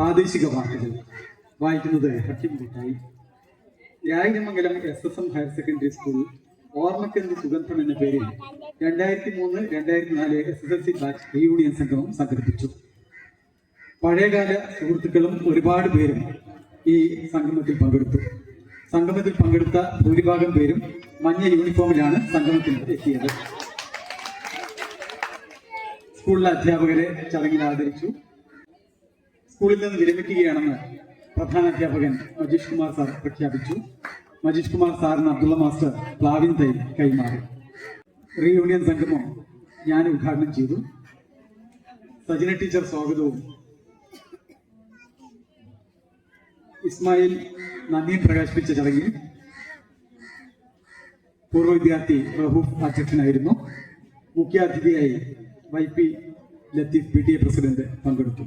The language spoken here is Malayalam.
പ്രാദേശിക വാർത്തകൾ വായിക്കുന്നത് Hakim Kuttayi Rayaramangalam S S M higher secondary school ഓർമ്മക്കെന്ത് സുഗന്ധം എന്ന പേരിൽ രണ്ടായിരത്തി മൂന്ന് രണ്ടായിരത്തി നാല് S S L C batch reunion സംഗമം സംഘടിപ്പിച്ചു. പഴയകാല സുഹൃത്തുക്കളും ഒരുപാട് പേരും ഈ സംഗമത്തിൽ പങ്കെടുത്തു. സംഗമത്തിൽ പങ്കെടുത്ത ഭൂരിഭാഗം പേരും മഞ്ഞ യൂണിഫോമിലാണ് സംഗമത്തിൽ എത്തിയത്. സ്കൂളിലെ അധ്യാപകരെ ചടങ്ങിൽ ആദരിച്ചു. സ്കൂളിൽ നിന്ന് വിരമിക്കുകയാണെന്ന് പ്രധാന അധ്യാപകൻ മജീഷ് കുമാർ സാർ പ്രഖ്യാപിച്ചു. മജീഷ് കുമാർ സാറിന് അബ്ദുള്ള മാസ്റ്റർ പ്ലാവിൻ തൈ കൈമാറി. റീയൂണിയൻ സംഗമം ഞാൻ ഉദ്ഘാടനം ചെയ്തു. സജിന ടീച്ചർ സ്വാഗതവും. ഇസ്മായിൽ നന്ദി പ്രകാശിപ്പിച്ച ചടങ്ങിൽ പൂർവ വിദ്യാർത്ഥി റഹൂഫ് അധ്യക്ഷനായിരുന്നു. മുഖ്യാതിഥിയായി Y P Latheef P T A president പങ്കെടുത്തു.